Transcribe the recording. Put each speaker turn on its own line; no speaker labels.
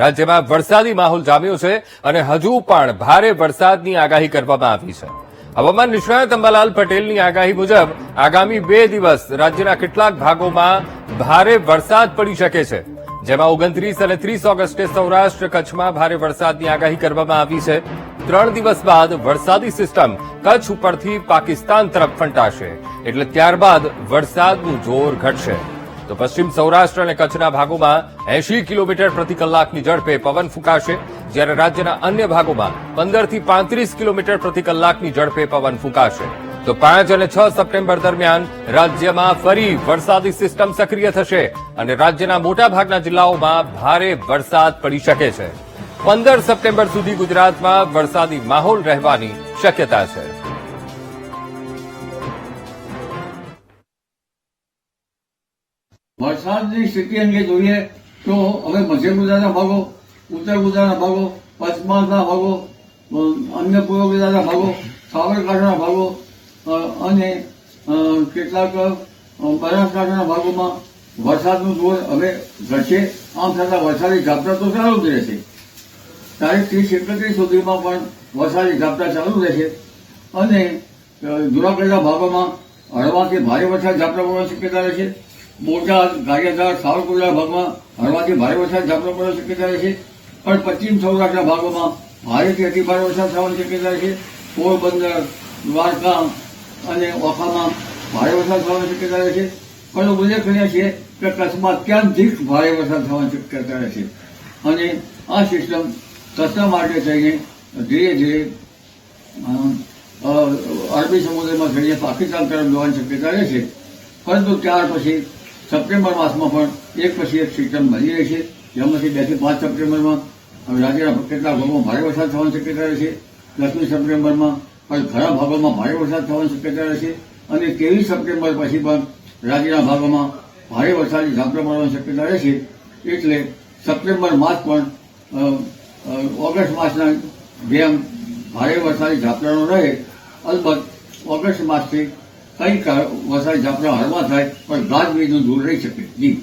રાજ્યમાં વરસાદી માહોલ જામ્યો છે અને હજુ પણ ભારે વરસાદની આગાહી કરવામાં આવી છે. હવામાન નિષ્ણાત અંબાલાલ પટેલની આગાહી મુજબ આગામી બે દિવસ રાજ્યના કેટલાક ભાગોમાં ભારે વરસાદ પડી શકે છે. જેમાં ઓગણત્રીસ અને ત્રીસ ઓગસ્ટે સૌરાષ્ટ્ર કચ્છમાં ભારે વરસાદની આગાહી કરવામાં આવી છે. ત્રણ દિવસ બાદ વરસાદી સિસ્ટમ કચ્છ ઉપરથી પાકિસ્તાન તરફ ફંટાશે. એટલે ત્યારબાદ વરસાદનું જોર ઘટશે. તો પશ્ચિમ સૌરાષ્ટ્ર અને કચ્છના ભાગોમાં એંશી કિલોમીટર પ્રતિ કલાકની ઝડપે પવન ફૂંકાશે, જ્યારે રાજ્યના અન્ય ભાગોમાં પંદરથી પાંત્રીસ કિલોમીટર પ્રતિ કલાકની ઝડપે પવન ફૂંકાશે. તો પાંચ અને છ સપ્ટેમ્બર દરમિયાન રાજ્યમાં ફરી વરસાદી સિસ્ટમ સક્રિય થશે અને રાજ્યના મોટાભાગના જિલ્લાઓમાં ભારે વરસાદ પડી શકે છે. પંદર સપ્ટેમ્બર સુધી ગુજરાતમાં વરસાદી માહોલ રહેવાની શક્યતા છે.
વરસાદની સ્થિતિ અંગે જોઈએ તો હવે મધ્ય ગુજરાતના ભાગો ઉત્તર ગુજરાતના ભાગો પશ્ચિમના ભાગો અન્ય પૂર્વ ગુજરાતના ભાગો સાબરકાંઠાના ભાગો અને કેટલાક બનાસકાંઠાના ભાગોમાં વરસાદનું જોર હવે ઘટશે. આમ છતાં વરસાદી ઝાપટા તો ચાલુ જ રહેશે. તારીખ ત્રીસ એકત્રીસ સુધીમાં પણ વરસાદી ઝાપટા ચાલુ રહેશે. અને અ, ભાગોમાં હળવાથી ભારે વરસાદ ઝાપટા પડવાની શક્યતા રહેશે. બોટાદ ગારિયાધાર સાવરકુંડલા ભાગમાં હળવાથી ભારે વરસાદ ઝાપટા પડવાની શક્યતા રહેશે પણ પશ્ચિમ સૌરાષ્ટ્રના ભાગોમાં ભારેથી અતિ ભારે વરસાદ થવાની શક્યતા રહેશે પોરબંદર, દ્વારકા અને ઓખામાં ભારે વરસાદ થવાની શક્યતા રહેશે પણ ઉલ્લેખનીય છે કે કચ્છમાં અત્યંતિક ભારે વરસાદ થવાની શક્યતા રહેશે અને આ સિસ્ટમ કચ્છના માટે થઈને ધીરે ધીરે અરબી સમુદ્રમાં થઈને પાકિસ્તાન તરફ જવાની શક્યતા રહેશે પરંતુ ત્યાર પછી સપ્ટેમ્બર માસમાં પણ એક પછી એક સિસ્ટમ બની રહેશે જેમાંથી બેથી પાંચ સપ્ટેમ્બરમાં રાજ્યના કેટલાક ભાગોમાં ભારે વરસાદ થવાની શક્યતા રહેશે. દસમી સપ્ટેમ્બરમાં પણ ઘણા ભાગોમાં ભારે વરસાદ થવાની શક્યતા રહેશે. અને ત્રેવીસ સપ્ટેમ્બર પછી પણ રાજ્યના ભાગોમાં ભારે વરસાદની ઝાપટા પડવાની શક્યતા રહેશે. એટલે સપ્ટેમ્બર માસ પણ ઓગસ્ટ માસના જેમ ભારે વરસાદી ઝાપટાનો રહે. અલબત્ત ઓગસ્ટ માસથી કંઈક વરસાદી આપણા હળવા થાય પણ ગાજવીજનું દૂર રહી શકે. જી.